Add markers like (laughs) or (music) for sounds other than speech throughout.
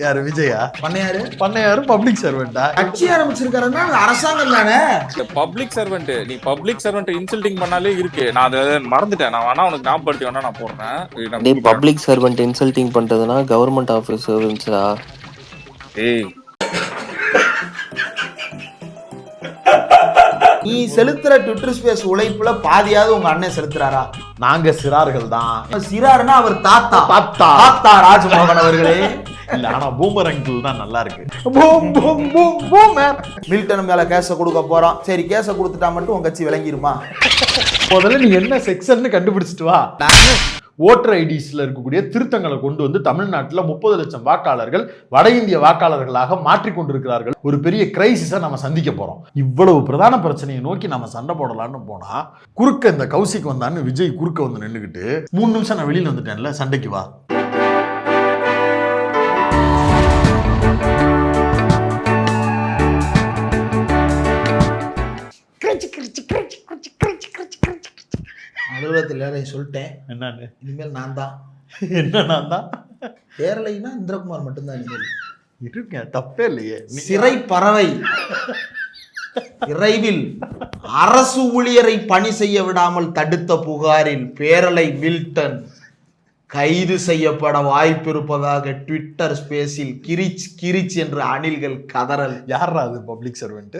யாரு விஜயா? பண்ணையாரு? பண்ணையாரு பப்ளிக் சர்வெண்டா கட்சி ஆரம்பிச்சிருக்காருன்னா அது அரசாங்கம் தானே? பப்ளிக் சர்வெண்ட் நீ பப்ளிக் சர்வெண்ட் இன்சல்டிங் பண்ணாலே இருக்கு. நான் அதை மறந்துட்டேன். நான் வேணா உனக்கு ஞாபகப்படுத்தி வேணா நான் போடுறேன். பப்ளிக் சர்வெண்ட் இன்சல்ட்டிங் பண்றதுனா கவர்மெண்ட் ஆஃபீஸ் சர்வன்ஸ்டா ஏய் நீ செலுத்துற ட்விட்டர் ஸ்பேஸ் உழைப்புல பாதியாவது உங்க அண்ணன் செலுத்துறாரா? நாங்க சிறார்கள் தான். சிறாருன்னா அவர் தாத்தா. தாத்தா. தாத்தா ராஜ்மோகன் அவர்களே. இல்ல ஆனா பூமர் அங்கிள் தான் நல்லா இருக்கு. Boom boom boom boomer Milton மேல கேஸ கொடுக்க போறோம் சரி கேஸ கொடுத்துட்டா மட்டும் உங்க கட்சி விளங்கிருமா? முதல்ல நீ என்ன செக்ஷன் கண்டுபிடிச்சிட்டு வா. ஓட்டர் ஐடிஸில் இருக்கக்கூடிய திருத்தங்களை கொண்டு வந்து தமிழ்நாட்டுல முப்பது லட்சம் வாக்காளர்கள் வட இந்திய வாக்காளர்களாக மாற்றிக்கொண்டிருக்கிறார்கள் ஒரு பெரிய கிரைசிஸை நம்ம சந்திக்க போறோம். இவ்வளவு பிரதான பிரச்சனையை நோக்கி நம்ம சண்டை போடலாம்னு போனா குறுக்க இந்த கௌசிக் வந்தான்னு விஜய் குறுக்க வந்து நின்றுக்கிட்டு மூணு நிமிஷம் நான் வெளியில வந்துட்டேன்ல சண்டைக்கு வா. அலுவலகத்தில் சொல்லிட்டேன். என்னன்னு? இனிமேல் நான் தான். என்னன்னா தான்? பேரலைன்னா இந்திரகுமார் மட்டும்தான் இனிமேல். இருங்க தப்பே இல்லையே. சிறை பறவை விரைவில் அரசு ஊழியரை பணி செய்ய விடாமல் தடுத்த புகாரில் பேரலை மில்டன் கைது செய்யப்பட வாய்ப்பிருப்பதாக ட்விட்டர் ஸ்பேஸில் கிரிச் கிரிச் என்று அணில்கள் கதறல். யாரா அது பப்ளிக் சர்வெண்ட்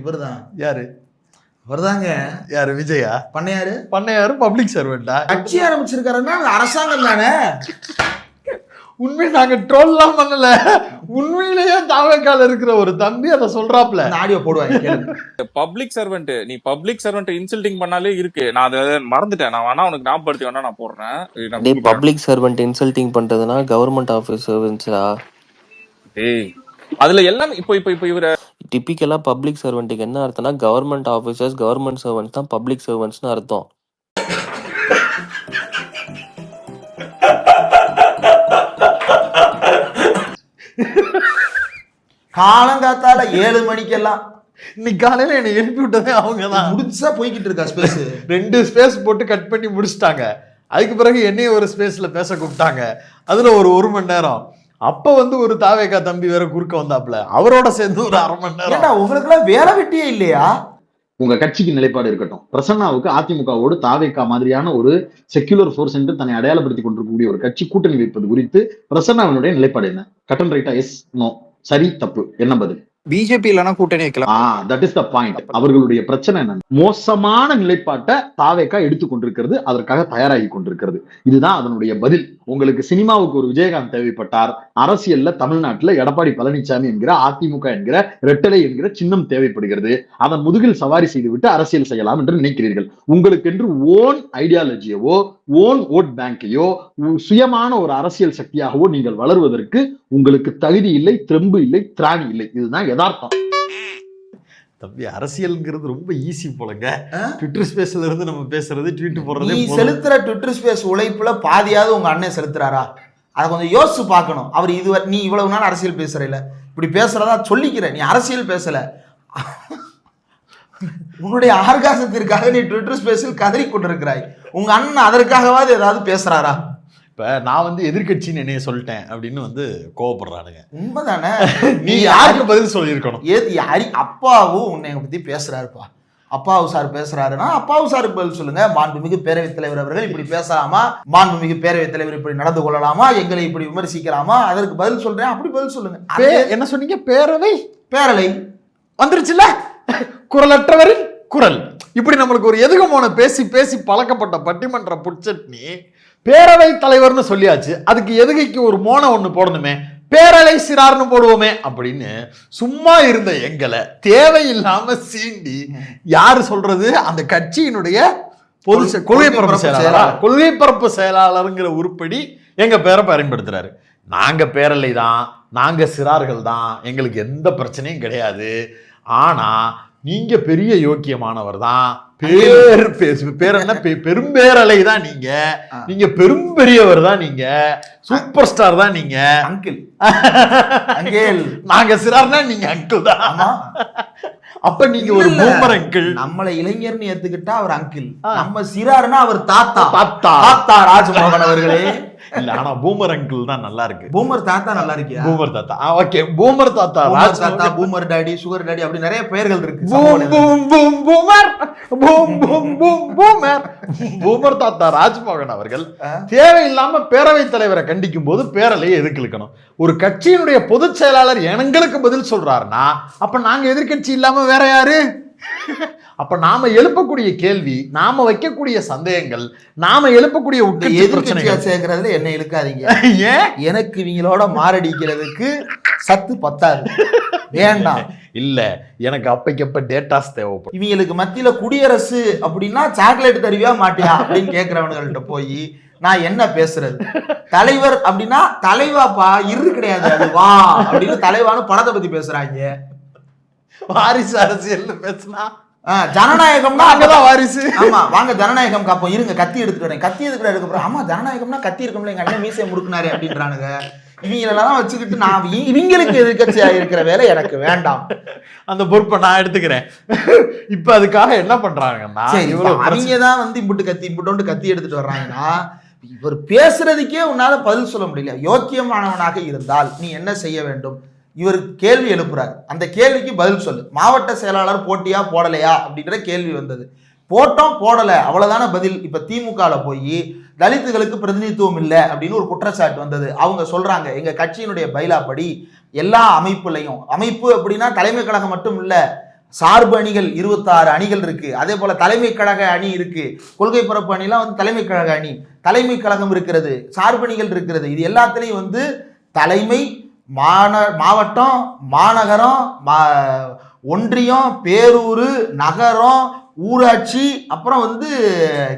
இவர்தான். யாரு? இவர்தாங்க. யாரு விஜயா? பண்ணையாரு? பண்ணையாரு பப்ளிக் சர்வெண்டா கட்சி ஆரம்பிச்சிருக்காருன்னா அரசாங்கம் தானே? உண்மை நாங்க ட்ரோல்லாம் பண்ணல. உண்மையிலேயே தாவக்கால இருக்கிற ஒரு தம்பி அதை சொல்றாப்ல. ஆடியோ போடுவாங்க. பப்ளிக் சர்வெண்ட் நீ பப்ளிக் சர்வெண்ட் இன்சல்டிங் பண்ணாலே இருக்கு. நான் அதை மறந்துட்டேன். நான் வேணா உனக்கு ஞாபகப்படுத்தி வேணா நான் போடுறேன். பப்ளிக் சர்வெண்ட் இன்சல்ட்டிங் பண்றதுனா கவர்மெண்ட் ஆஃபீஸ் சர்வன்ஸ்டா ஏய் அதுல எல்லாமே இப்போ இப்போ இப்போ இவர டிப்பிக்கலா பப்ளிக் சர்வெண்ட்டுக்கு என்ன அர்த்தம்னா கவர்மெண்ட் ஆஃபீஸர்ஸ் கவர்மெண்ட் சர்வன்ஸ் தான் பப்ளிக் சர்வன்ட்ஸ்னு அர்த்தம். காலங்காத்தால ஏழு மணிக்கெல்லாம். இன்னைக்கு காலையில என்னை எழுப்பி விட்டதே அவங்க தான் முடிச்சா போய்கிட்டு இருக்கா ஸ்பேஸ் ரெண்டு ஸ்பேஸ் போட்டு கட் பண்ணி முடிச்சிட்டாங்க. அதுக்கு பிறகு என்னையும் ஒரு ஸ்பேஸ்ல பேச கூப்பிட்டாங்க. அதுல ஒரு ஒரு மணி நேரம். அப்ப வந்து ஒரு தாவேக்கா தம்பி வேற குறுக்க வந்தாப்ல அவரோட சேர்ந்து ஒரு அரை மணி நேரம். ஏண்டா உங்களுக்குலாம் வேலை வெட்டியே இல்லையா? உங்க கட்சிக்கு நிலைப்பாடு இருக்கட்டும். பிரசன்னாவுக்கு அதிமுகவோடு தாவேக்கா மாதிரியான ஒரு செக்யுலர் ஃபோர்ஸ் என்று தன்னை அடையாளப்படுத்திக் கொண்டிருக்கக்கூடிய ஒரு கட்சி கூட்டணி வைப்பது குறித்து பிரசன்னாவினுடைய நிலைப்பாடு என்ன? கட்டன் ரைட்டா எஸ் நோ சரி தப்பு. என்ன பதில்? பிஜேபி கூட்டணி வைக்கலாம். தட் இஸ் த பாயிண்ட் அவர்களுடைய பிரச்சனை என்ன மோசமான நிலைப்பாட்டை தாவேக்கா எடுத்துக்கொண்டிருக்கிறது அதற்காக தயாராகி கொண்டிருக்கிறது. இதுதான் அதனுடைய பதில். உங்களுக்கு சினிமாவுக்கு ஒரு விஜயகாந்த் தேவைப்பட்டார் அரசியல்ல தமிழ்நாட்டுல எடப்பாடி பழனிசாமி என்கிற அதிமுக என்கிற ரெட்டலை என்கிற சின்னம் தேவைப்படுகிறது. அதன் முதுகில் சவாரி செய்துவிட்டு அரசியல் செய்யலாம் என்று நினைக்கிறீர்கள். உங்களுக்கென்று ஓன் ஐடியாலஜியவோ ஓன் ஓட் பேங்கையோ சுயமான ஒரு அரசியல் சக்தியாகவோ நீங்கள் வளருவதற்கு உங்களுக்கு தகுதி இல்லை தெம்பு இல்லை திராணி இல்லை. இதுதான் யதார்த்தம். தம்பி அரசியல்ங்கிறது ரொம்ப ஈஸி போலங்க? ட்விட்டர் ஸ்பேஸ்ல இருந்து நம்ம பேசுறது ட்வீட் நீ போடுறதே போதும். செலுத்துற ட்விட்டர் ஸ்பேஸ் உழைப்புல பாதியாவது உங்க அண்ணன் செலுத்துறாரா? அதை கொஞ்சம் யோசிச்சு பார்க்கணும். அவர் இது நீ இவ்வளவு நாள் அரசியல் பேசுறல. இப்படி பேசுறதா சொல்லிக்கிற நீ அரசியல் பேசல. உன்னுடைய ஆர்காசத்திற்காக நீ ட்விட்டர் ஸ்பேஸில் கதறி கொண்டிருக்கிறாய். உங்க அண்ணன் அதற்காகவாது ஏதாவது பேசுறாரா? இப்ப நான் வந்து எதிர்க்கட்சின்னு என்னைய சொல்லிட்டேன் அப்படின்னு வந்து கோவப்படுறானுங்க. உண்மைதானே? நீ யாருக்கு பதில் சொல்லியிருக்கணும்? ஏது யாரி அப்பாவும் உன்னை பத்தி பேசுறாருப்பா. அப்பாவு சார் பேசுறாருன்னா அப்பாவு சாருக்கு பதில் சொல்லுங்க. மாண்புமிகு பேரவைத் தலைவர் அவர்கள் இப்படி பேசலாமா? மாண்புமிகு பேரவைத் தலைவர் இப்படி நடந்து கொள்ளலாமா? எங்களை இப்படி விமர்சிக்கலாமா? அதற்கு பதில் சொல்றேன். அப்படி பதில் சொல்லுங்க. என்ன சொன்னீங்க? பேரவை? பேரலை. வந்துருச்சுல்ல? குரலற்றவரின் குரல். இப்படி நம்மளுக்கு ஒரு எதுகமோன பேசி பேசி பழக்கப்பட்ட பட்டிமன்ற புட்சட்னி பேரவை தலைவர்னு சொல்லியாச்சு. அதுக்கு எதுகைக்கு ஒரு மோனை ஒண்ணு போடணுமே? பேரலை சிறார்னு போடுவோமே அப்படின்னு சும்மா இருந்த எங்களை தேவையில்லாம சீண்டி யாரு சொல்றது? அந்த கட்சியினுடைய பொது கொள்கை பரப்பு செயலாளர். கொள்கை பரப்பு செயலாளருங்கிற உருப்படி எங்க பேரை பயன்படுத்துறாரு நாங்க பேரலை தான் நாங்க சிறார்கள் தான் எங்களுக்கு எந்த பிரச்சனையும் கிடையாது. ஆனா நீங்க பெரிய யோக்கியமானவர் தான் பேர் பேர் என்ன பெரும்பேரலை தான் நீங்க. நீங்க பெரும்பெரியவர் தான் நீங்க. சூப்பர் ஸ்டார் தான் நீங்க. அங்கிள். (laughs) அங்கேல் நாங்க சிறார்னா நீங்க அங்கிள் தான் அப்ப நீங்க ஒரு. Boomer uncle. நம்மளை இளைஞர்னு ஏத்துக்கிட்டா அவர் அங்கிள். நம்ம சிறாருன்னா அவர் தாத்தா. தாத்தா. தாத்தா ராஜமோகன் அவர்களே. இல்ல ஆனா பூமர் அங்கிள் தான் நல்லா இருக்கு. பூமர் தாத்தா நல்லா இருக்கியா? பூமர் தாத்தா. ஓகே பூமர் தாத்தா ராஜ் தாத்தா பூமர் டாடி சுகர் டாடி அப்படி நிறைய பெயர்கள் இருக்கு boom boom boom boomer. Boom boom boom boomer. Boomer தாத்தா ராஜ்மோகன் அவர்கள். தேவையில்லாம பேரவைத் தலைவரை கண்டிக்கும் போது பேரலையை எதுக்கு இழுக்கணும் ஒரு கட்சியினுடைய பொதுச் செயலாளர் எங்களுக்கு பதில் சொல்றாருன்னா அப்ப நாங்க எதிர்க்கட்சி இல்லாம வேற யாரு? அப்ப நாம எழுப்பக்கூடிய கேள்வி நாம வைக்கக்கூடிய சந்தேகங்கள் நாம எழுப்பக்கூடிய உட்கட்சி எதிர்கட்சியா சேர்க்கறதுல என்ன இழுக்காதீங்க. (laughs) ஏன்? எனக்கு இவங்களோட மாரடிக்கிறதுக்கு சத்து பத்தாது. (laughs) வேண்டாம். இல்ல எனக்கு அப்பைக்கப்ப டேட்டாஸ் தேவைப்படும். இவங்களுக்கு மத்தியில குடியரசு அப்படின்னா சாக்லேட் தருவியா மாட்டியா அப்படின்னு கேக்குறவனுங்கள்ட்ட போய் நான் என்ன பேசுறது? தலைவர் அப்படின்னா தலைவாப்பா இரு கிடையாது அது வா அப்படின்னு தலைவான்னு படத்தை பத்தி பேசுறாங்க. வாரிசு அரசியல்னு பேசினா? ஜனநாயகம்னா அங்கதான் வாரிசு. ஆமா வாங்க ஜனநாயகம் காப்போம். இருங்க கத்தி எடுத்துட்டு வரேன். கத்தி எதுக்கு எடுக்க ஆமா ஜனநாயகம்னா கத்தி இருக்கும்ல எங்க அண்ணன் மீசையை முடுக்குனாரு அப்படின்றானுங்க. இவங்களெல்லாம் வச்சுக்கிட்டு நான் இவங்களுக்கு எதிர்க்கட்சியா இருக்கிற வேலை எனக்கு வேண்டாம். அந்த பொறுப்பை நான் எடுத்துக்கிறேன். இப்ப அதுக்காக என்ன பண்றாங்கன்னா சரி இப்ப இவ்வளவு பிரச்சனை- அவங்க தான் வந்து இம்புட்டு கத்தி இம்புட்டோண்டு கத்தி எடுத்துட்டு வர்றாங்கன்னா இவர் பேசுறதுக்கே உன்னால பதில் சொல்ல முடியல. யோக்கியமானவனாக இருந்தால் நீ என்ன செய்ய வேண்டும்? இவர் கேள்வி எழுப்புறாரு. அந்த கேள்விக்கு பதில் சொல்லு. மாவட்ட செயலாளர் போட்டியா போடலையா? அப்படின்ற கேள்வி வந்தது. போட்டோம் போடலை. அவ்வளோதான பதில். இப்போ திமுகவில் போய் தலித்துகளுக்கு பிரதிநிதித்துவம் இல்லை அப்படின்னு ஒரு குற்றச்சாட்டு வந்தது. அவங்க சொல்கிறாங்க எங்கள் கட்சியினுடைய பயிலாப்படி எல்லா அமைப்புலையும் அமைப்பு அப்படின்னா தலைமை கழகம் மட்டும் இல்லை சார்பு அணிகள் இருபத்தாறு அணிகள் இருக்கு. அதே போல தலைமை கழக அணி இருக்கு. கொள்கை பரப்பு அணிலாம் வந்து தலைமை கழக அணி. தலைமை கழகம் இருக்கிறது சார்பு அணிகள் இருக்கிறது. இது எல்லாத்துலேயும் வந்து தலைமை மாந மாவட்டம் மாநகரம் மா ஒன்றியம் பேரூர் நகரம் ஊராட்சி அப்புறம் வந்து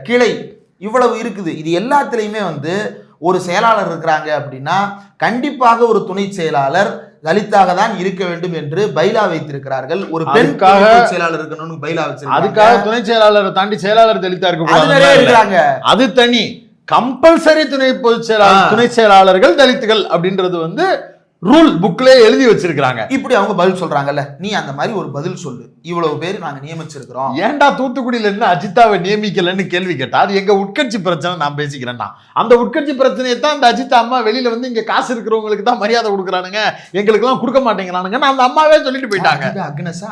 கிளை. இவ்வளவு இருக்குது. இது எல்லாத்துலேயுமே வந்து ஒரு செயலாளர் இருக்கிறாங்க அப்படின்னா கண்டிப்பாக ஒரு துணை செயலாளர் தலித்தாக தான் இருக்க வேண்டும் என்று பைலா வைத்திருக்கிறார்கள். ஒரு பெண் அதுக்காக- துணை செயலாளர் இருக்கணும்னு பைலா வச்சிருக்காங்க. அதுக்காக துணை செயலாளரை தாண்டி செயலாளர் நிறைய இருக்க இருக்கிறாங்க. அது தனி. கம்பல்சரி துணை பொதுச் செயலாளர். துணை செயலாளர்கள் தலித்துகள் அப்படின்றது வந்து ரூல் புக்லயே எழுதி வச்சிருக்காங்க இப்படி அவங்க பதில் சொல்றாங்கல்ல. நீ அந்த மாதிரி ஒரு பதில் சொல்லு. இவ்வளவு பேர் நாங்க நியமிச்சிருக்கிறோம். ஏன்டா தூத்துக்குடியில இருந்து அஜிதாவை நியமிக்கலன்னு கேள்வி கேட்டா அது எங்க உட்கட்சி பிரச்சனை நான் பேசிக்கிறேன்னா அந்த உட்கட்சி பிரச்சனையை தான் அந்த அஜிதா அம்மா வெளியில வந்து இங்க காசு இருக்கிறவங்களுக்கு தான் மரியாதை கொடுக்குறானுங்க. எங்களுக்கு எல்லாம் கொடுக்க மாட்டேங்கிறானுங்க அந்த அம்மாவே சொல்லிட்டு போயிட்டாங்க. அக்னஸா?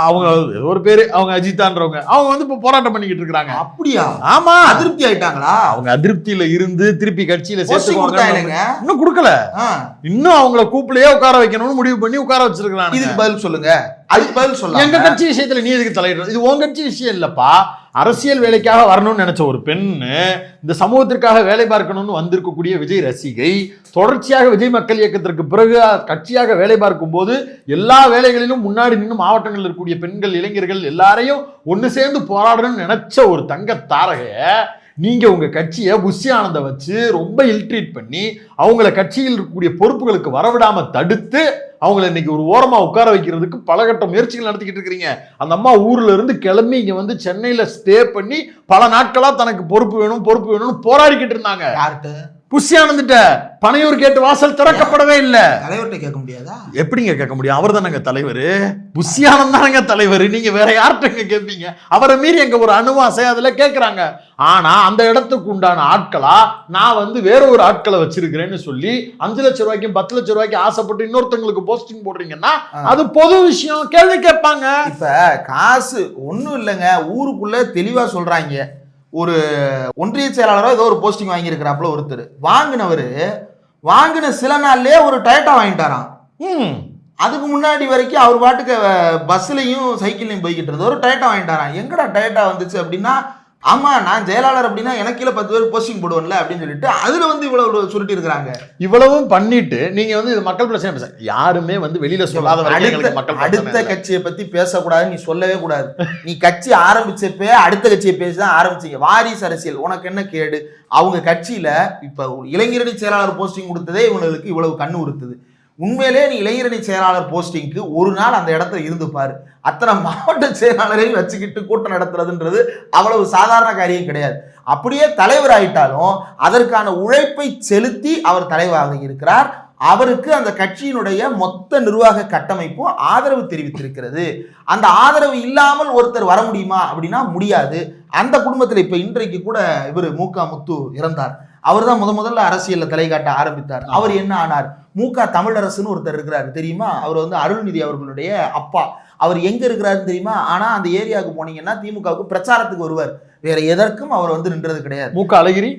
அவங்க ஒரு பேரு அவங்க அஜிதான்றவங்க அவங்க வந்து இப்போ போராட்டம் பண்ணிக்கிட்டு இருக்காங்க அப்படியா? ஆமா. அதிருப்தி ஆயிட்டாங்களா? அவங்க அதிருப்தியில இருந்து திருப்பி கட்சியில சேர்த்து இன்னும் கொடுக்கல. இன்னும் அவங்கள கூப்பிளையே உட்கார வைக்கணும்னு முடிவு பண்ணி உட்கார வச்சிருக்காங்க இதுக்கு பதில் சொல்லுங்க. அதுக்கு பதில் எங்க சொல்லலாம் கட்சி விஷயத்துல நீ எதுக்கு தலையிடுற? இது உன் கட்சி விஷயம் இல்லப்பா. அரசியல் வேலைக்காக வரணும்னு நினைச்ச ஒரு பெண்ணு இந்த சமூகத்திற்காக வேலை பார்க்கணும்னு வந்திருக்கக்கூடிய விஜய் ரசிகை தொடர்ச்சியாக விஜய் மக்கள் இயக்கத்திற்கு பிறகு கட்சியாக வேலை பார்க்கும் போது எல்லா வேலைகளிலும் முன்னாடி நின்று மாவட்டங்களில் இருக்கக்கூடிய பெண்கள் இளைஞர்கள் எல்லாரையும் ஒன்று சேர்ந்து போராடணும்னு நினைச்ச ஒரு தங்க தாரகைய நீங்கள் உங்கள் கட்சியை புஷ்யானந்தை வச்சு ரொம்ப இல்ட்ரீட் பண்ணி அவங்கள கட்சியில் இருக்கக்கூடிய பொறுப்புகளுக்கு வரவிடாமல் தடுத்து அவங்கள இன்னைக்கு ஒரு ஓரமாக உட்கார வைக்கிறதுக்கு பலகட்ட முயற்சிகள் நடத்திக்கிட்டு இருக்கிறீங்க அந்த அம்மா ஊரில் இருந்து கிளம்பி இங்கே வந்து சென்னையில் ஸ்டே பண்ணி பல நாட்களாக தனக்கு பொறுப்பு வேணும் பொறுப்பு வேணும்னு போராடிக்கிட்டு இருந்தாங்க. யார்கிட்ட? புஷி ஆனந்திட்ட பனையூர் கேட்டு வாசல் திறக்கப்படவே இல்லை. தலைவர்கிட்ட கேட்க முடியாதா? எப்படிங்க கேட்க முடியும்? அவர் தானங்க தலைவர். புஷியானந்த் தானங்க தலைவர். நீங்க வேற யார்கிட்டங்க கேட்பீங்க அவரை மீறி எங்க ஒரு அணுவாசை அதுல கேட்கறாங்க ஆனா அந்த இடத்துக்கு உண்டான ஆட்களா நான் வந்து வேற ஒரு ஆட்களை வச்சிருக்கிறேன்னு சொல்லி அஞ்சு லட்சம் ரூபாய்க்கும் பத்து லட்சம் ரூபாய்க்கு ஆசைப்பட்டு இன்னொருத்தங்களுக்கு போஸ்டிங் போடுறீங்கன்னா. அது பொது விஷயம். கேள்வி கேட்பாங்க. இப்ப காசு ஒண்ணும் இல்லைங்க. ஊருக்குள்ள தெளிவா சொல்றாங்க. ஒரு ஒன்றிய செயலாளரோ ஏதோ ஒரு போஸ்டிங் வாங்கியிருக்கிறாப்புல ஒருத்தர். வாங்கினவரு வாங்கின சில நாள்லயே ஒரு டயட்டா வாங்கிட்டாராம். ம். அதுக்கு முன்னாடி வரைக்கும் அவர் பாட்டுக்கு பஸ்லயும் சைக்கிள்லையும் போய்கிட்டு இருந்தது. ஒரு டயட்டா வாங்கிட்டாராம். எங்கடா டயட்டா வந்துச்சு அப்படின்னா ஆமா நான் ஜெயலலிதா அப்படின்னா எனக்கு கீழே பத்து பேர் போஸ்டிங் போடுவேன்ல அப்படின்னு சொல்லிட்டு அதுல வந்து இவ்வளவு சுருட்டி இருக்கிறாங்க. இவ்வளவும் பண்ணிட்டு நீங்க வந்து இது மக்கள் பிரச்சனை பேச யாருமே வந்து வெளியில சொல்லாத மக்கள் அடுத்த. கட்சியை பத்தி பேசக்கூடாது நீ சொல்லவே கூடாது. நீ கட்சி ஆரம்பிச்சப்பே அடுத்த கட்சியை பேசி தான் ஆரம்பிச்சீங்க. வாரிசு அரசியல் உனக்கு என்ன கேடு? அவங்க கட்சியில இப்ப இளைஞரணி செயலாளர் போஸ்டிங் கொடுத்ததே இவங்களுக்கு இவ்வளவு கண்ணு உறுத்துது. உண்மையிலே நீ இளைஞரணி செயலாளர் போஸ்டிங்க்கு ஒரு நாள் அந்த இடத்துல இருந்து அத்தனை மாவட்ட செயலாளரையும் வச்சுக்கிட்டு கூட்டம் நடத்துறதுன்றது அவ்வளவு சாதாரண காரியம் கிடையாது. அப்படியே தலைவர் ஆயிட்டாலும் அதற்கான உழைப்பை செலுத்தி அவர் தலைவராக இருக்கிறார். அவருக்கு அந்த கட்சியினுடைய மொத்த நிர்வாக கட்டமைப்பும் ஆதரவு தெரிவித்திருக்கிறது. அந்த ஆதரவு இல்லாமல் ஒருத்தர் வர முடியுமா அப்படின்னா முடியாது. அந்த குடும்பத்தில் இப்போ இன்றைக்கு கூட இவர் மூகா முத்து இறந்தார். அவர் தான் முத முதல்ல அரசியல்ல தலை காட்ட ஆரம்பித்தார். அவர் என்ன ஆனார்? மூகா தமிழரசுன்னு ஒருத்தர் இருக்கிறாரு தெரியுமா? அவர் வந்து அருள்நிதி அவர்களுடைய அப்பா. அவர் எங்க இருக்கிறாருன்னு தெரியுமா? ஆனா அந்த ஏரியாவுக்கு போனீங்கன்னா திமுகவுக்கு பிரச்சாரத்துக்கு வருவார். வேற எதற்கும் அவர் வந்து நின்றது கிடையாது. மூக்க அழகிரி.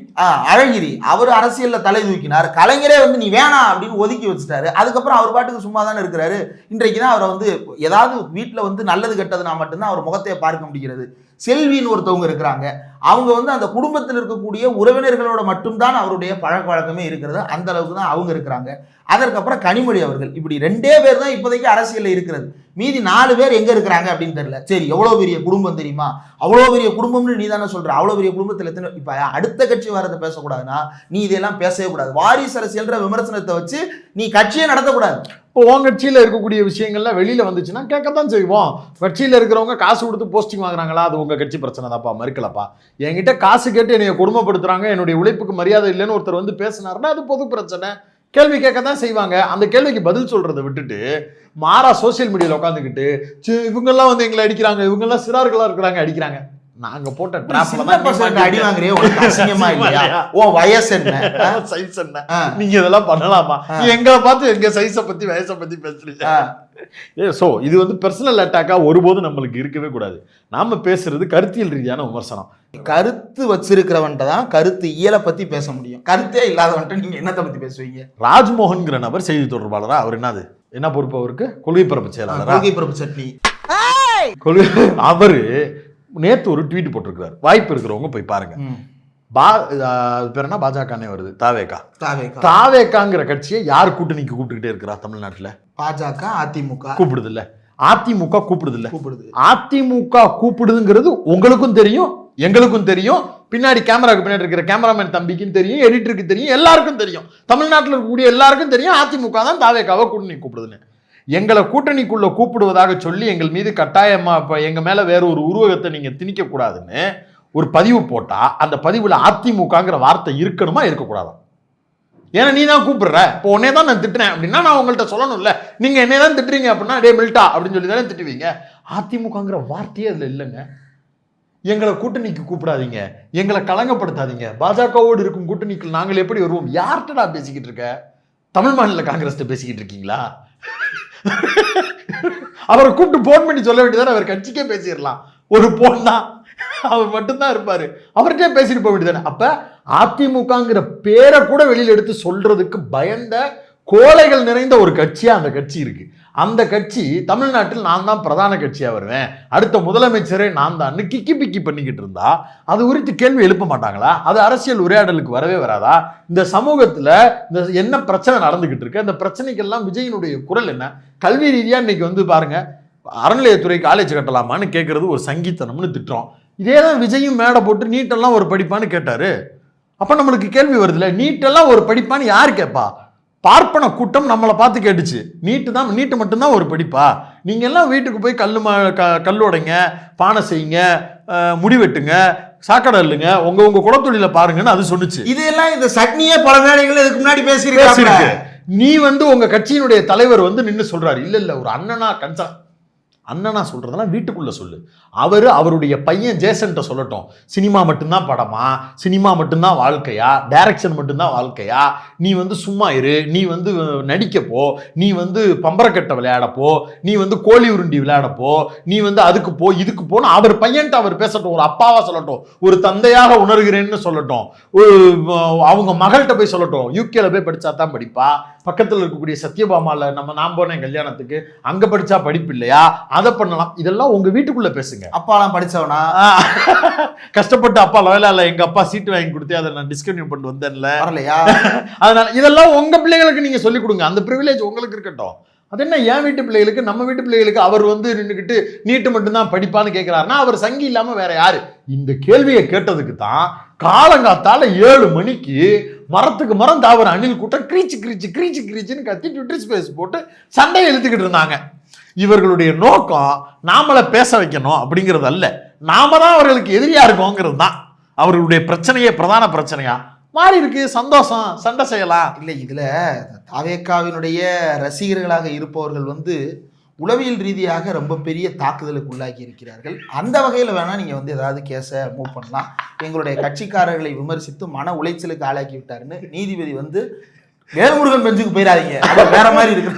அழகிரி. அவர் அரசியல்ல தலை தூக்கினார். கலைஞரே வந்து நீ வேணாம் அப்படின்னு ஒதுக்கி வச்சுட்டாரு. அதுக்கப்புறம் அவர் பாட்டுக்கு சும்மா தானே இருக்கிறாரு. இன்றைக்கு தான் அவரை வந்து ஏதாவது வீட்டில் வந்து நல்லது கெட்டதுனா மட்டும்தான் அவர் முகத்தை பார்க்க முடிகிறது. செல்வின்னு ஒருத்தவங்க இருக்கிறாங்க. அவங்க வந்து அந்த குடும்பத்தில் இருக்கக்கூடிய உறவினர்களோட மட்டும்தான் அவருடைய பழக்க வழக்கமே இருக்கிறது. அந்த அளவுக்கு தான் அவங்க இருக்கிறாங்க. அதற்கப்புறம் கனிமொழி அவர்கள். இப்படி ரெண்டே பேர் தான் இப்போதைக்கு அரசியல்ல இருக்கிறது. மீதி நாலு பேர் எங்க இருக்கிறாங்க அப்படின்னு தெரியல. சரி எவ்வளவு பெரிய குடும்பம் தெரியுமா? அவ்வளோ பெரிய குடும்பம்னு நீ தானே சொல்ற? அவ்வளோ பெரிய குடும்பத்தில் எத்தனை இப்போ அடுத்த கட்சி வரதை பேசக்கூடாதுன்னா நீ இதெல்லாம் பேசவே கூடாது. வாரிசு அரசியல்ன்ற விமர்சனத்தை வச்சு நீ கட்சியை நடத்தக்கூடாது. இப்போ உன் கட்சியில இருக்கக்கூடிய விஷயங்கள்லாம் வெளியில வந்துச்சுன்னா கேட்கத்தான் செய்வோம். கட்சியில் இருக்கிறவங்க காசு கொடுத்து போஸ்டிங் வாங்குறாங்களா? அது உங்க கட்சி பிரச்சனை தான்ப்பா மறுக்கலப்பா. என்கிட்ட காசு கேட்டு என்னை கொடுமைப்படுத்துறாங்க என்னுடைய உழைப்புக்கு மரியாதை இல்லைன்னு ஒருத்தர் வந்து பேசினாருன்னா அது பொது பிரச்சனை. கேள்வி கேட்க தான் செய்வாங்க. அந்த கேள்விக்கு பதில் சொல்றதை விட்டுட்டு மாறா சோசியல் மீடியாவில் உட்காந்துக்கிட்டு இவங்கெல்லாம் வந்து எங்களை அடிக்கிறாங்க இவங்கெல்லாம் சிறார்களா இருக்கிறாங்க அடிக்கிறாங்க. நாங்க போட்ட சின்ன தான் அடி. வாங்குறியே உனக்கு அசிங்கமா (laughs) இல்லையா? உன் வயசு என்ன? (laughs) சைஸ் என்ன. நீங்க இதெல்லாம் பண்ணலாமா? எங்களை பார்த்து எங்க சைஸை பத்தி வயசை பத்தி பேசுறீங்க. ஏ ஸோ இது வந்து பர்சனல் அட்டாக்கா ஒருபோதும் நம்மளுக்கு இருக்கவே கூடாது. நாம பேசுறது கருத்தியல் ரீதியான விமர்சனம். கருத்து வச்சிருக்கிறவன்ட்ட தான் கருத்து இயலை பத்தி பேச முடியும். கருத்தே இல்லாதவன்ட்ட நீங்க என்னத்தை பத்தி பேசுவீங்க? ராஜ்மோகன்கிற நபர் செய்தி தொடர்பாளரா? அவர் என்னது? என்ன பொறுப்பு அவருக்கு? கொள்கை பரப்பு செயலாளரா? கொள்கை பிரபு சட்னி. அவரு நேத்து ஒரு ட்வீட் போட்டிருக்கிறார். வாய்ப்பு இருக்கிறவங்க போய் பாருங்க. பா பேர் என்ன? பாஜகனே வருது. தாவேகா. தாவேகா. தாவேகாங்கிற கட்சியை யார் கூட்டணிக்கு கூப்பிட்டுக்கிட்டே இருக்கிறா தமிழ்நாட்டுல? பாஜக அதிமுக. கூப்பிடுது இல்ல அதிமுக கூப்பிடுது இல்ல கூப்பிடுது. அதிமுக கூப்பிடுதுங்கிறது உங்களுக்கும் தெரியும் எங்களுக்கும் தெரியும். பின்னாடி கேமராக்கு பின்னாடி இருக்கிற கேமராமேன் தம்பிக்கும் தெரியும் எடிட்டருக்கு தெரியும் எல்லாருக்கும் தெரியும். தமிழ்நாட்டில் இருக்கக்கூடிய எல்லாருக்கும் தெரியும் அதிமுக தான் தாவேக்காவை கூட்டணி கூப்பிடுதுன்னு. எங்களை கூட்டணிக்குள்ளே கூப்பிடுவதாக சொல்லி எங்கள் மீது கட்டாயமாக இப்போ எங்கள் மேலே வேற ஒரு உருவகத்தை நீங்கள் திணிக்கக்கூடாதுன்னு ஒரு பதிவு போட்டால் அந்த பதிவில் அதிமுகங்கிற வார்த்தை இருக்கணுமா இருக்கக்கூடாதா? ஏன்னா நீ தான் கூப்பிடுற. இப்போ உன்னே தான் நான் திட்டினேன் அப்படின்னா நான் உங்கள்கிட்ட சொல்லணும்ல. நீங்கள் என்னை தான் திட்டுறீங்க அப்படின்னா டே மில்ட்டா அப்படின்னு சொல்லி தானே திட்டுவீங்க. அதிமுகங்கிற வார்த்தையே அதில் இல்லைங்க. எங்களை கூட்டணிக்கு கூப்பிடாதீங்க. எங்களை கலங்கப்படுத்தாதீங்க பாஜகவோடு இருக்கும் கூட்டணிக்கு நாங்கள் எப்படி வருவோம்? யார்கிட்டடா பேசிக்கிட்டு இருக்க? தமிழ் மாநில காங்கிரஸ்ட்ட பேசிக்கிட்டு இருக்கீங்களா? அவரை கூப்பிட்டு போன் பண்ணி சொல்ல வேண்டியதானே அவர் கட்சிக்கே பேசிடலாம். ஒரு போன் தான். அவர் மட்டும்தான் இருப்பாரு. அவர்கிட்டே பேசிட்டு போக வேண்டியதானே அப்ப அதிமுகங்கிற பேரை கூட வெளியில எடுத்து சொல்றதுக்கு பயந்த கோழைகள் நிறைந்த ஒரு கட்சியா அந்த கட்சி இருக்கு. அந்த கட்சி தமிழ்நாட்டில் நான் தான் பிரதான கட்சியாக வருவேன். அடுத்த முதலமைச்சரே நான் தான். கிக்கி பிக்கி பண்ணிக்கிட்டு இருந்தா அது குறித்து கேள்வி எழுப்ப மாட்டாங்களா? அது அரசியல் உரையாடலுக்கு வரவே வராதா? இந்த சமூகத்தில் இந்த என்ன பிரச்சனை நடந்துக்கிட்டு இருக்கு? அந்த பிரச்சனைக்கெல்லாம் விஜயினுடைய குரல் என்ன? கல்வி ரீதியாக இன்னைக்கு வந்து பாருங்க அறநிலையத்துறை காலேஜ் கட்டலாமான்னு கேட்கறது ஒரு சங்கீத்தனம்னு திட்டுறோம். இதே தான் விஜயும் மேடை போட்டு நீட்டெல்லாம் ஒரு படிப்பான்னு கேட்டார். அப்போ நம்மளுக்கு கேள்வி வருதுல்ல நீட்டெல்லாம் ஒரு படிப்பான்னு யார் கேட்பா பார்ப்பன கூட்டம் நம்மளை பார்த்து கேட்டுச்சு. நீட்டு தான் நீட்டு மட்டும்தான் ஒரு படிப்பா. நீங்க எல்லாம் வீட்டுக்கு போய் கல்லு மா க கல் உடைங்க பானை செய்யுங்க அஹ், முடி வெட்டுங்க சாக்கடை இல்லைங்க உங்க உங்க குலத்தொழில பாருங்கன்னு அது சொன்னுச்சு. இதெல்லாம் இந்த சட்னியே பல மேடைகள் இதுக்கு முன்னாடி பேசியிருக்காங்க. பேசியிருக்கு. நீ வந்து உங்க கட்சியினுடைய தலைவர் வந்து நின்னு சொல்றாரு. இல்ல இல்ல ஒரு அண்ணனா கன்சா அண்ணனா சொல்கிறதெல்லாம் வீட்டுக்குள்ளே சொல்லு. அவர் அவருடைய பையன் ஜேசன்ட்ட சொல்லட்டும். சினிமா மட்டும்தான் படமா? சினிமா மட்டும்தான் வாழ்க்கையா? டைரக்ஷன் மட்டும்தான் வாழ்க்கையா? நீ வந்து சும்மா இரு. நீ வந்து நடிக்கப்போ நீ வந்து பம்பரக்கட்டை விளையாடப்போ நீ வந்து கோழி உருண்டி விளையாடப்போ நீ வந்து அதுக்கு போ இதுக்கு போன்னு அவர் பையன்ட்ட அவர் பேசட்டும். ஒரு அப்பாவாக சொல்லட்டும். ஒரு தந்தையாக உணர்கிறேன்னு சொல்லட்டும். அவங்க மகள்கிட்ட போய் சொல்லட்டும். யூகேல போய் படித்தா தான் படிப்பா? பக்கத்தில் இருக்கக்கூடிய சத்யபாமாவில் நம்ம நான் போனேன் கல்யாணத்துக்கு. அங்கே படித்தா படிப்பு இல்லையா? அதை பண்ணலாம். இதெல்லாம் உங்க வீட்டுக்குள்ள பேசுங்க. அப்பாலாம் படிச்சவனா? கஷ்டப்பட்டு அப்பா லோயலால எங்க அப்பா சீட்டு வாங்கி கொடுத்து அதை நான் டிஸ்கன்யூ பண்ணிட்டு வந்தேன்ல. வரலையா? அதனால இதெல்லாம் உங்க பிள்ளைகளுக்கு நீங்க சொல்லிக் கொடுங்க. அந்த ப்ரிவிலேஜ் உங்களுக்கு இருக்கட்டும். அது என்ன? என் வீட்டு பிள்ளைகளுக்கு நம்ம வீட்டு பிள்ளைகளுக்கு அவர் வந்து நின்றுக்கிட்டு நீட்டு மட்டும்தான் படிப்பான்னு கேட்கிறாருன்னா அவர் சங்கி இல்லாம வேற யாரு? இந்த கேள்வியை கேட்டதுக்கு தான் காலங்காத்தால ஏழு மணிக்கு மரத்துக்கு மரம் தாவர அணில் கூட்டம் கிரீச்சு கிரீச்சு கிரீச்சு கிரீச்சுன்னு கத்தி ட்விட்டர் ஸ்பேஸ் போட்டு சண்டையை இழுத்துக்கிட்டு இருந்தாங்க. இவர்களுடைய நோக்கம் நாமளை பேச வைக்கணும் அப்படிங்கிறது அல்ல. நாம தான் அவர்களுக்கு எதிரியா இருக்கோங்கிறது தான். அவர்களுடைய பிரச்சனையே பிரதான பிரச்சனையா? மாறி இருக்கு. சந்தோஷம். சண்டை செய்யலாம். இல்லை இதில் தாவேக்காவினுடைய ரசிகர்களாக இருப்பவர்கள் வந்து உளவியல் ரீதியாக ரொம்ப பெரிய தாக்குதலுக்கு உள்ளாக்கி இருக்கிறார்கள். அந்த வகையில் வேணால் நீங்கள் வந்து ஏதாவது கேஸை மூவ் பண்ணலாம். எங்களுடைய கட்சிக்காரர்களை விமர்சித்து மன உளைச்சலுக்கு ஆளாக்கி விட்டாருன்னு நீதிபதி வந்து வேல்முருகன் பெஞ்சுக்கு போயிடாதீங்க. அது வேற மாதிரி இருக்கு.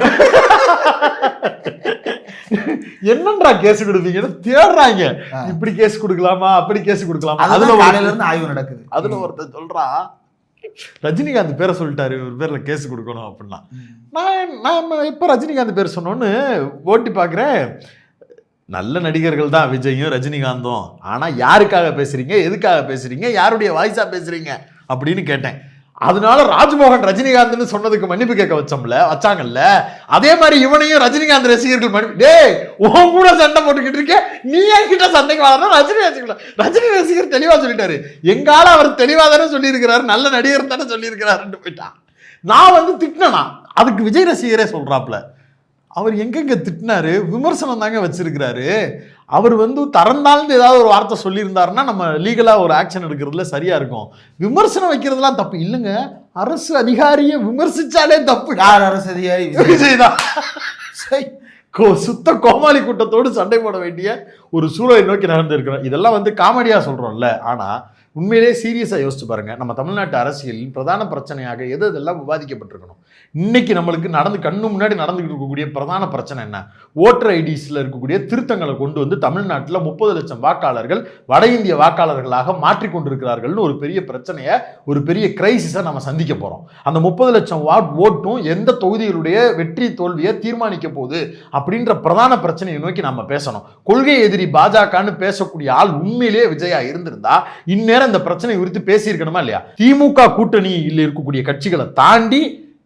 என்னன்றா கேஸ் கொடுப்பீங்கன்னு தேடுறாங்க. இப்படி கேஸ் கொடுக்கலாமா? அப்படி கேஸ் கொடுக்கலாமா? அதுல இருந்து ஆய்வு நடக்குது. அதுல ஒருத்தன் சொல்றான் ரஜினிகாந்த் பேரை சொல்லிட்டாரு ஒரு பேர்ல கேஸ் கொடுக்கணும் அப்படின்னா. நான் நான் எப்ப ரஜினிகாந்த் பேர் சொன்னோன்னு ஓட்டி பார்க்குறேன் நல்ல நடிகர்கள் தான் விஜயும் ரஜினிகாந்தும். ஆனா யாருக்காக பேசுறீங்க? எதுக்காக பேசுறீங்க? யாருடைய வாய்ஸா பேசுறீங்க? அப்படின்னு கேட்டேன். அதனால ராஜ்மோகன் ரஜினிகாந்த்னு சொன்னதுக்கு மன்னிப்பு கேட்க வச்சோம்ல வச்சாங்கல்ல. அதே மாதிரி இவனையும் ரஜினிகாந்த் ரசிகர்கள் மன்னிப்பு டே உன் கூட சண்டை போட்டுக்கிட்டு இருக்க நீ என்கிட்ட சண்டைக்கு வரணும் ரஜினி ரசிகர்கள் ரஜினி ரசிகர் தெளிவா சொல்லிட்டாரு. எங்கால அவர் தெளிவா தானே சொல்லியிருக்கிறாரு நல்ல நடிகர் தானே சொல்லியிருக்கிறாருன்னு போயிட்டான். நான் வந்து திட்டினா அதுக்கு விஜய் ரசிகரே சொல்றாப்ல. அவர் எங்கெங்க திட்டினாரு விமர்சனம் தாங்க வச்சிருக்கிறாரு. அவர் வந்து தரந்தாழ்ந்து ஏதாவது ஒரு வார்த்தை சொல்லியிருந்தாருன்னா நம்ம லீகலா ஒரு ஆக்ஷன் எடுக்கிறதுல சரியா இருக்கும். விமர்சனம் வைக்கிறதுலாம் தப்பு. இல்லைங்க அரசு அதிகாரியை விமர்சிச்சாலே தப்பு. யார் அரசு அதிகாரி? விஜய் தான். கோ சுத்த கோமாளி கூட்டத்தோடு சண்டை போட வேண்டிய ஒரு சூழலை நோக்கி நகர்ந்து இருக்கிறோம் இதெல்லாம் வந்து காமெடியா சொல்றோம்ல. ஆனா உண்மையிலேயே சீரியஸாக யோசிச்சு பாருங்கள் நம்ம தமிழ்நாட்டு அரசியலின் பிரதான பிரச்சனையாக எது எதெல்லாம் விவாதிக்கப்பட்டிருக்கணும்? இன்றைக்கி நம்மளுக்கு நடந்து கண்ணு முன்னாடி நடந்துகிட்டு இருக்கக்கூடிய பிரதான பிரச்சனை என்ன? ஓட்டர் ஐடிஸில் இருக்கக்கூடிய திருத்தங்களை கொண்டு வந்து தமிழ்நாட்டில் முப்பது லட்சம் வாக்காளர்கள் வட இந்திய வாக்காளர்களாக மாற்றிக்கொண்டிருக்கிறார்கள்னு ஒரு பெரிய பிரச்சனையை ஒரு பெரிய கிரைசிஸை நம்ம சந்திக்க போகிறோம் அந்த முப்பது லட்சம் வாட் ஓட்டும் எந்த தொகுதிகளுடைய வெற்றி தோல்வியை தீர்மானிக்க போகுது அப்படின்ற பிரதான பிரச்சனையை நோக்கி நம்ம பேசணும். கொள்கை எதிரி பாஜகன்னு பேசக்கூடிய ஆள் உண்மையிலேயே விஜயா இருந்திருந்தா இந்நேரம் இந்த பிரச்சனை குறித்து பேசியிருக்கணுமா இல்லையா? திமுக கூட்டணியில் இருக்கக்கூடிய கட்சிகளை தாண்டி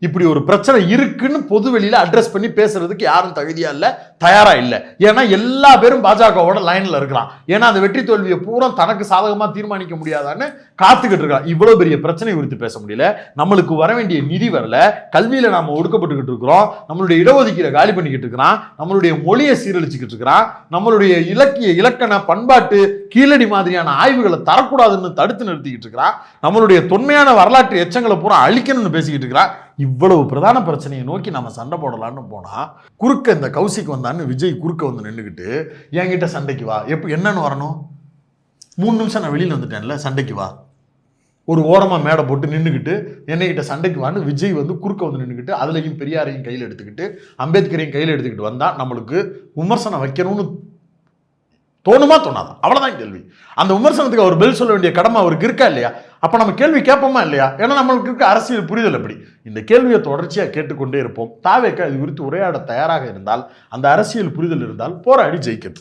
இப்படி ஒரு பிரச்சனை இருக்குன்னு பொது வெளியில் அட்ரஸ் பண்ணி பேசுறதுக்கு யாரும் தகுதியா இல்லை தயாரா இல்லை. ஏன்னா எல்லா பேரும் பாஜகவோட லைன்ல இருக்கலாம். ஏன்னா அந்த வெற்றி தோல்வியை பூரா தனக்கு சாதகமா தீர்மானிக்க முடியாதான்னு காத்துக்கிட்டு இருக்கான் இவ்வளவு பெரிய பிரச்சனை குறித்து பேச முடியல. நம்மளுக்கு வர வேண்டிய நிதி வரல. கல்வியில நாம ஒடுக்கப்பட்டுக்கிட்டு இருக்கிறோம். நம்மளுடைய இடஒதுக்கீடை காலி பண்ணிக்கிட்டு இருக்கிறான். நம்மளுடைய மொழியை சீரழிச்சுக்கிட்டு இருக்கிறான். நம்மளுடைய இலக்கிய இலக்கண பண்பாட்டு கீழடி மாதிரியான ஆய்வுகளை தரக்கூடாதுன்னு தடுத்து நிறுத்திக்கிட்டு இருக்கிறான். நம்மளுடைய தொன்மையான வரலாற்று எச்சங்களை பூரா அழிக்கணும்னு பேசிக்கிட்டு இருக்கிறான். இவ்வளவு பிரதான பிரச்சனையை நோக்கி நம்ம சண்டை போடலான்னு போனால் குறுக்க இந்த கௌசிக்கு வந்தான்னு விஜய் குறுக்க வந்து நின்றுக்கிட்டு என்கிட்ட சண்டைக்கு வா. எப்போ என்னன்னு வரணும்? மூணு நிமிஷம் நான் வெளியில் வந்துட்டேன்ல சண்டைக்கு வா. ஒரு ஓரமாக மேடை போட்டு நின்றுக்கிட்டு என்னைக்கிட்ட சண்டைக்கு வான்னு விஜய் வந்து குறுக்க வந்து நின்றுக்கிட்டு அதுலேயும் பெரியாரையும் கையில் எடுத்துக்கிட்டு அம்பேத்கரையும் கையில் எடுத்துக்கிட்டு வந்தால் நம்மளுக்கு விமர்சனம் வைக்கணும்னு தோணுமா தோணாதா? அவ்வளோதான் கேள்வி. அந்த விமர்சனத்துக்கு அவர் பதில் சொல்ல வேண்டிய கடமை அவருக்கு இருக்கா இல்லையா? அப்போ நம்ம கேள்வி கேட்போமா இல்லையா? ஏன்னா நம்மளுக்கு இருக்க அரசியல் புரிதல் எப்படி? இந்த கேள்வியை தொடர்ச்சியாக கேட்டுக்கொண்டே இருப்போம். தாவேக்கா இது குறித்து உரையாட தயாராக இருந்தால் அந்த அரசியல் புரிதல் இருந்தால் போராடி ஜெயிக்கிறது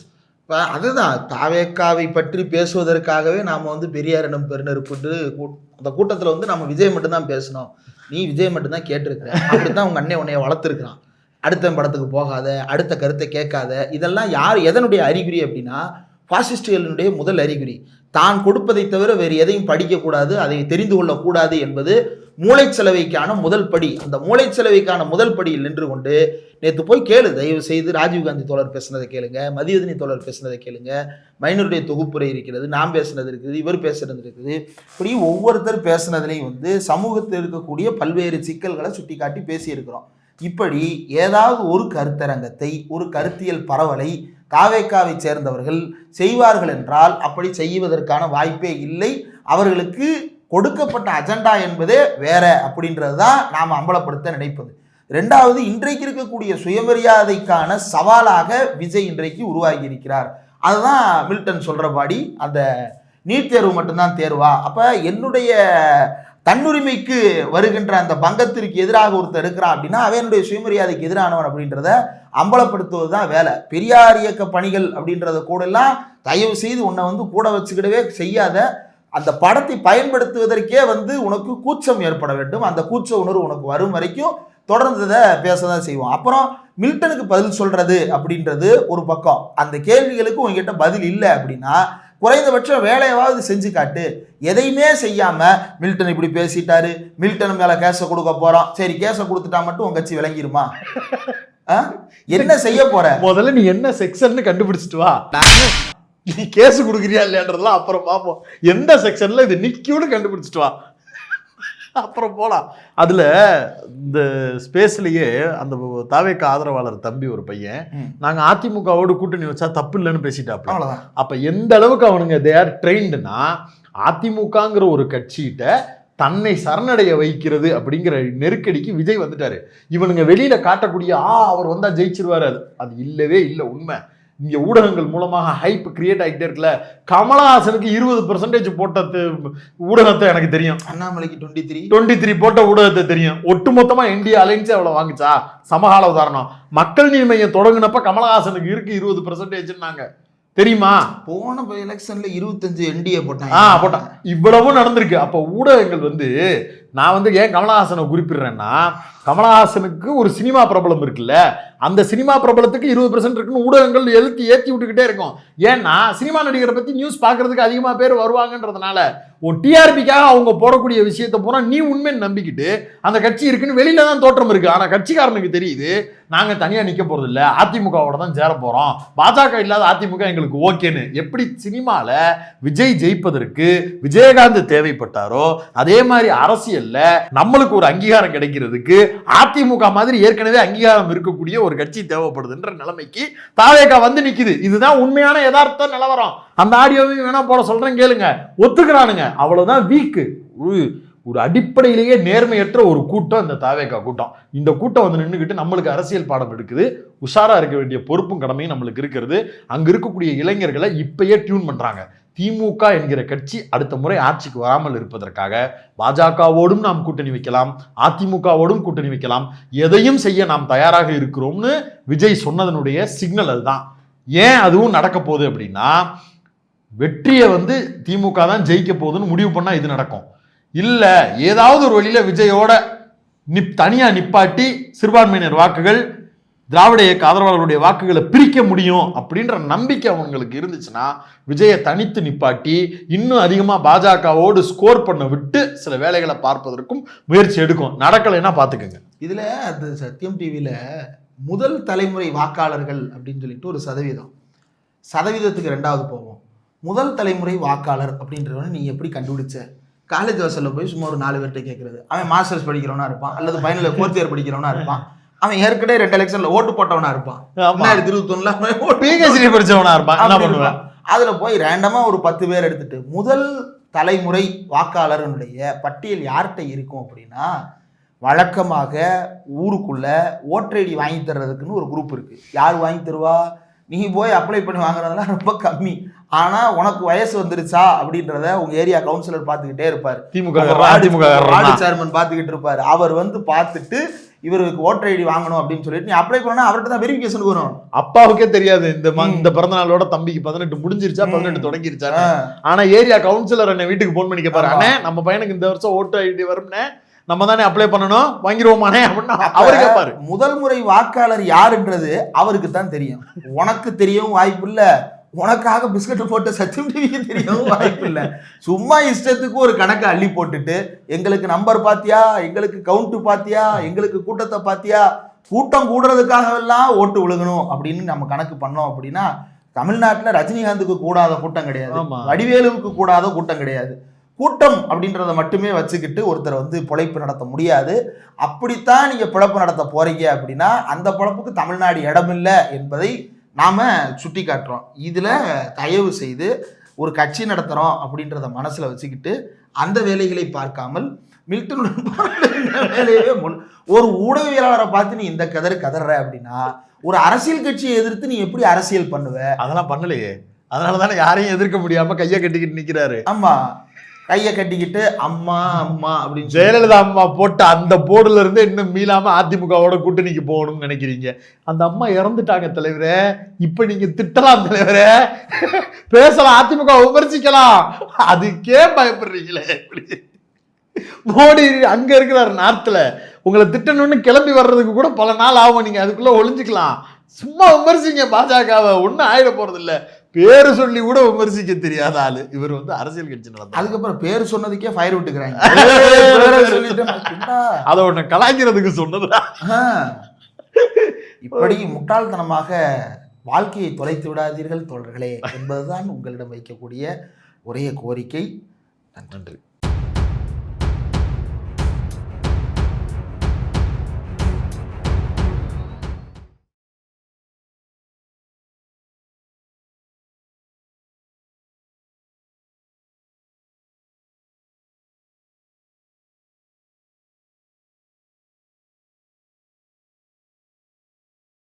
அதுதான். தாவேக்காவை பற்றி பேசுவதற்காகவே நாம் வந்து பெரியாரிடம் பெருநெருப்புட்டு கூ- அந்த கூட்டத்தில் வந்து நம்ம விஜய் மட்டும்தான் பேசணும். நீ விஜய் மட்டும்தான் கேட்டிருக்கிற. அப்படித்தான் உங்கள் அண்ணன் உன்னைய வளர்த்துருக்கிறான். அடுத்த படத்துக்கு போகாத அடுத்த கருத்தை கேட்காத இதெல்லாம் யார் எதனுடைய அறிகுறி அப்படின்னா பாசிஸ்டுகளினுடைய முதல் அறிகுறி. தான் கொடுப்பதை தவிர வேறு எதையும் படிக்கக்கூடாது அதை தெரிந்து கொள்ளக்கூடாது என்பது மூளைச்சலவைக்கான முதல் படி. அந்த மூளைச்சலவைக்கான முதல் படியில் நின்று கொண்டு நேற்று போய் கேளு தயவு செய்து ராஜீவ்காந்தி தோழர் பேசுனதை கேளுங்க மதியதினி தோழர் பேசுனதை கேளுங்க. மைனருடைய தொகுப்புரை இருக்கிறது நாம் பேசுனது இருக்குது இவர் பேசுனது இருக்குது. இப்படி ஒவ்வொருத்தர் பேசுனதுலையும் வந்து சமூகத்தில் இருக்கக்கூடிய பல்வேறு சிக்கல்களை சுட்டி காட்டி பேசியிருக்கிறோம். இப்படி ஏதாவது ஒரு கருத்தரங்கத்தை ஒரு கருத்தியல் பரவலை காவேக்காவை சேர்ந்தவர்கள் செய்வார்கள் என்றால் அப்படி செய்வதற்கான வாய்ப்பே இல்லை. அவர்களுக்கு கொடுக்கப்பட்ட அஜெண்டா என்பதே வேற அப்படின்றது தான் நாம் அம்பலப்படுத்த நினைப்பது. ரெண்டாவது இன்றைக்கு இருக்கக்கூடிய சுயமரியாதைக்கான சவாலாக விஜய் இன்றைக்கு உருவாகி இருக்கிறார். அதுதான் மில்டன் சொல்கிறபாடி அந்த நீட் தேர்வு மட்டும்தான் தேர்வா? அப்போ என்னுடைய தன்னுரிமைக்கு வருகின்ற அந்த பங்கத்திற்கு எதிராக ஒருத்தர் இருக்கிறான் அப்படின்னா அவனுடைய சுயமரியாதைக்கு எதிரானவன் அப்படின்றத அம்பலப்படுத்துவது தான் வேலை. பெரியார் இயக்க பணிகள் அப்படின்றத கூட எல்லாம் தயவு செய்து உன்னை வந்து கூட வச்சுக்கிடவே செய்யாத அந்த படத்தை பயன்படுத்துவதற்கே வந்து உனக்கு கூச்சம் ஏற்பட வேண்டும். அந்த கூச்ச உணர்வு உனக்கு வரும் வரைக்கும் தொடர்ந்து இதை பேச தான் செய்வோம். அப்புறம் மில்டனுக்கு பதில் சொல்கிறது அப்படின்றது ஒரு பக்கம். அந்த கேள்விகளுக்கு உங்ககிட்ட பதில் இல்லை அப்படின்னா குறைந்தபட்சம் வேலையாவது செஞ்சு காட்டு. எதையுமே செய்யாம மில்டன் இப்படி பேசிட்டாரு. மில்டன் மேல கேஸை கொடுக்க போறோம் சரி கேஸை கொடுத்துட்டா மட்டும் உங்க கட்சி விளங்கிருமா? ஆ? என்ன செய்ய போற? முதல்ல நீ என்ன செக்ஷன் கண்டுபிடிச்சிட்டு வா. நீ கேஸ் கொடுக்குறியா இல்லையான்றதெல்லாம் அப்புறம் பார்ப்போம் எந்த செக்ஷன்ல இது நிக்கும்னு கண்டுபிடிச்சிட்டு வா. அப்புறம் போலாம். அதுல இந்த ஸ்பேஸ்லயே அந்த தாவேக்க ஆதரவாளர் தம்பி ஒரு பையன் ம். நாங்க அதிமுகவோடு கூட்டணி வச்சா தப்பு இல்லைன்னு பேசிட்டாப்ல. அப்ப எந்த அளவுக்கு அவனுங்க தே ஆர் ட்ரெயின்டுனா அதிமுகங்கிற ஒரு கட்சிகிட்ட தன்னை சரணடைய வைக்கிறது அப்படிங்கிற நெருக்கடிக்கு விஜய் வந்துட்டாரு. இவனுங்க வெளியில காட்டக்கூடிய ஆ அவர் வந்தா ஜெயிச்சிருவாரு. அது அது இல்லவே இல்லை உண்மை. இங்க ஊடகங்கள் மூலமாக ஹைப் கிரியேட் ஆகிட்டே இருக்குல்ல. கமலஹாசனுக்கு இருபது பெர்சன்டேஜ் போட்ட து- ஊடகத்தை எனக்கு தெரியும். அண்ணாமலைக்கு டுவெண்ட்டி த்ரீ டுவெண்ட்டி த்ரீ போட்ட ஊடகத்தை தெரியும். ஒட்டுமொத்தமா இந்தியா அலைன்ஸே அவ்வளவு வாங்குச்சா? சமகால உதாரணம். மக்கள் நீதி மையம் தொடங்குனப்ப கமலஹாசனுக்கு இருக்கு இருபது பெர்சன்டேஜ்னாங்க தெரியுமா? போன எலெக்ஷன்ல இருபத்தஞ்சு என்டிஏ போட்டாங்க. ஆ போட்டான். இவ்வளவும் நடந்திருக்கு. அப்ப ஊடகங்கள் வந்து நான் வந்து ஏன் கமலஹாசனை குறிப்பிடுறேன்னா கமலஹாசனுக்கு ஒரு சினிமா பிரபலம் இருக்குல்ல அந்த சினிமா பிரபலத்துக்கு இருபது பெர்சன்ட் இருக்குன்னு ஊடகங்கள் எழுத்தி ஏத்தி விட்டுக்கிட்டே இருக்கும். ஏன்னா சினிமா நடிகரை பத்தி நியூஸ் பார்க்கறதுக்கு அதிகமா பேர் வருவாங்கன்றதுனால ஒரு டிஆர்பிக்காக அவங்க போடக்கூடிய விஷயத்தை பூரா நீ உண்மைன்னு நம்பிக்கிட்டு அந்த கட்சி இருக்குன்னு வெளியில தான் தோற்றம் இருக்கு. ஆனா கட்சிக்காரனுக்கு தெரியுது நாங்கள் தனியாக நிற்க போகிறது இல்லை. அதிமுகவோட தான் சேர போகிறோம் பாஜக இல்லாத அதிமுக எங்களுக்கு ஓகேன்னு எப்படி சினிமாவில் விஜய் ஜெயிப்பதற்கு விஜயகாந்த் தேவைப்பட்டாரோ அதே மாதிரி அரசியலில் நம்மளுக்கு ஒரு அங்கீகாரம் கிடைக்கிறதுக்கு அதிமுக மாதிரி ஏற்கனவே அங்கீகாரம் இருக்கக்கூடிய ஒரு கட்சி தேவைப்படுதுன்ற நிலைமைக்கு தாவேகா வந்து நிற்கிது இதுதான் உண்மையான யதார்த்த நிலவரம். அந்த ஆடியோவையும் வேணா போட சொல்கிறேன் கேளுங்க. ஒத்துக்கிறானுங்க. அவ்வளோதான் வீக்கு ஒரு அடிப்படையிலேயே நேர்மையற்ற ஒரு கூட்டம் இந்த தாவேக்கா கூட்டம். இந்த கூட்டம் வந்து நின்றுக்கிட்டு நம்மளுக்கு அரசியல் பாடம் எடுக்குது. உஷாராக இருக்க வேண்டிய பொறுப்பும் கடமையும் நம்மளுக்கு இருக்கிறது. அங்கே இருக்கக்கூடிய இளைஞர்களை இப்பயே டியூன் பண்ணுறாங்க திமுக என்கிற கட்சி அடுத்த முறை ஆட்சிக்கு வராமல் இருப்பதற்காக பாஜகவோடும் நாம் கூட்டணி வைக்கலாம். அதிமுகவோடும் கூட்டணி வைக்கலாம். எதையும் செய்ய நாம் தயாராக இருக்கிறோம்னு விஜய் சொன்னதனுடைய சிக்னல் அதுதான். ஏன் அதுவும் நடக்க போகுது அப்படின்னா வெற்றியை வந்து திமுக தான் ஜெயிக்க போகுதுன்னு முடிவு பண்ணால் இது நடக்கும். இல்லை ஏதாவது ஒரு வழியில் விஜயோட நிப் தனியாக நிப்பாட்டி சிறுபான்மையினர் வாக்குகள் திராவிட இயக்க ஆதரவாளர்களுடைய வாக்குகளை பிரிக்க முடியும் அப்படின்ற நம்பிக்கை அவங்களுக்கு இருந்துச்சுன்னா விஜயை தனித்து நிப்பாட்டி இன்னும் அதிகமாக பாஜகவோடு ஸ்கோர் பண்ண விட்டு சில வேலைகளை பார்ப்பதற்கும் முயற்சி எடுக்கும். நடக்கலைன்னா பார்த்துக்குங்க. இதில் அந்த சத்தியம் டிவியில் முதல் தலைமுறை வாக்காளர்கள் அப்படின்னு சொல்லிட்டு ஒரு சதவீதம். சதவீதத்துக்கு ரெண்டாவது போவோம். முதல் தலைமுறை வாக்காளர் அப்படின்றவனை நீ எப்படி கண்டுபிடிச்ச? காலேஜ் வாசல்ல போய் சும்மா ஒரு நாலு பேர்கிட்ட கேட்கறது அவன் மாஸ்டர்ஸ் படிக்கிறவனா இருப்பான். அல்லது ஃபைனல் ஃபோர்த் இயர் படிக்கிறவனா இருப்பான். அவன் ஏற்கனவே ரெண்டு எலெக்ஷன்ல ஓட்டு போட்டவனா இருப்பான். ரெண்டாயிரத்தி இருபத்தி ஓட்டு பிஹெச்டி படிச்சவனா இருப்பான். என்ன பண்ணுவேன். அதுல போய் ரேண்டமா ஒரு பத்து பேர் எடுத்துட்டு முதல் தலைமுறை வாக்காளர்களுடைய பட்டியல் யார்கிட்ட இருக்கும் அப்படின்னா வழக்கமாக ஊருக்குள்ள ஓட்டர் ஐடி வாங்கி தர்றதுக்குன்னு ஒரு குரூப் இருக்கு. யார் வாங்கி தருவா? நீ போய் அப்ளை பண்ணி வாங்குறதெல்லாம் ரொம்ப கம்மி. ஆனா உனக்கு வயசு வந்துருச்சா? அப்படின்றத உங்க ஏரியா கவுன்சிலர் பார்த்துக்கிட்டே இருப்பார். திமுக வார்டு சேர்மன் பார்த்துக்கிட்டு இருப்பாரு. அவர் வந்து பார்த்துட்டு இவருக்கு ஓட்டர் ஐடி வாங்கணும் அப்படின்னு சொல்லிட்டு நீ அப்ளை பண்ணா அவர்கிட்ட தான் வெரிஃபிகேஷன் வரும். அப்பாவுக்கே தெரியாது. இந்த. இந்த பிறந்த நாளோட தம்பிக்கு பதினெட்டு முடிஞ்சிருச்சா. பதினெட்டு தொடங்கிருச்சா. ஆனா ஏரியா கவுன்சிலர் என்ன வீட்டுக்கு போன் பண்ணி கேட்பாரு. அண்ணே நம்ம பையனுக்கு இந்த வருஷம் ஓட்டு ஐடி வரும்னே. நம்ம தானே அப்ளை பண்ணணும்? வாங்கிருவோமானே? அப்படின்னு அப்ப அவரு கேட்பாரு முதல் முறை வாக்காளர் யாருன்றது அவருக்கு தான் தெரியும். உனக்கு தெரியவும் வாய்ப்பு இல்ல. உனக்காக பிஸ்கட் போட்ட சத்தியம் டிவிக்கு தெரியவும் வாய்ப்பு இல்ல. சும்மா இஷ்டத்துக்கு ஒரு கணக்கை அள்ளி போட்டுட்டு எங்களுக்கு நம்பர் பாத்தியா? எங்களுக்கு கவுண்ட் பாத்தியா? எங்களுக்கு கூட்டத்தை பாத்தியா? கூட்டம் கூடுறதுக்காகவெல்லாம் ஓட்டு விழுகணும் அப்படின்னு நம்ம கணக்கு பண்ணோம் அப்படின்னா தமிழ்நாட்டுல ரஜினிகாந்துக்கு கூடாத கூட்டம் கிடையாது. வடிவேலுவுக்கு கூடாத கூட்டம் கிடையாது. கூட்டம் அப்படின்றத மட்டுமே வச்சுக்கிட்டு ஒருத்தர் வந்து பிழைப்பு நடத்த முடியாது. அப்படித்தான் நீங்க பிழப்பு நடத்த போறீங்க அப்படின்னா அந்த பிழப்புக்கு தமிழ்நாடு இடமில்லை என்பதை நாம சுட்டி காட்டுறோம் இதுல தயவு செய்து ஒரு கட்சி நடத்துறோம் அப்படின்றத மனசுல வச்சுக்கிட்டு அந்த வேலைகளை பார்க்காமல் மில்டனுடன் வேலையவே முழு- ஒரு ஊடகவியலாளரை பார்த்து நீ இந்த கதறு கதற அப்படின்னா ஒரு அரசியல் கட்சியை எதிர்த்து நீ எப்படி அரசியல் பண்ணுவ? அதெல்லாம் பண்ணலையே. அதனால தானே யாரையும் எதிர்க்க முடியாம கையை கட்டிக்கிட்டு நிக்கிறாரு. ஆமா. கையை கட்டிக்கிட்டு அம்மா அம்மா அப்படின்னு ஜெயலலிதா அம்மா போட்ட அந்த போர்டுல இருந்து இன்னும் மீளாம அதிமுகவோட கூட்டணிக்கு போகணும்னு நினைக்கிறீங்க. அந்த அம்மா இறந்துட்டாங்க தலைவரே. இப்ப நீங்க திட்டலாம் தலைவரே. பேசலாம் அதிமுக விமர்சிக்கலாம். அதுக்கே பயப்படுறீங்களே இப்படி. மோடி அங்க இருக்கிறார் நார்த்ல உங்களை திட்டணும்னு கிளம்பி வர்றதுக்கு கூட பல நாள் ஆகும். நீங்க அதுக்குள்ள ஒளிஞ்சுக்கலாம். சும்மா விமர்சிங்க பாஜகவை. ஒன்றும் ஆயிட போறது இல்லை பேரு சொல்லி கூட விமர்சிக்க தெரியாத ஆளு. இவர் வந்து அரசியல் கட்சி நடத்தாரு அதுக்கப்புறம் பேர் சொன்னதுக்கே ஃபயர் விட்டுக்கிறாங்க? (laughs) அதை ஒண்ணு கலாய்க்கிறதுக்கு சொன்னதா. இப்படி முட்டாள்தனமாக வாழ்க்கையை தொலைத்து விடாதீர்கள் தோழர்களே என்பதுதான் உங்களிடம் வைக்கக்கூடிய ஒரே கோரிக்கை. நன்றி.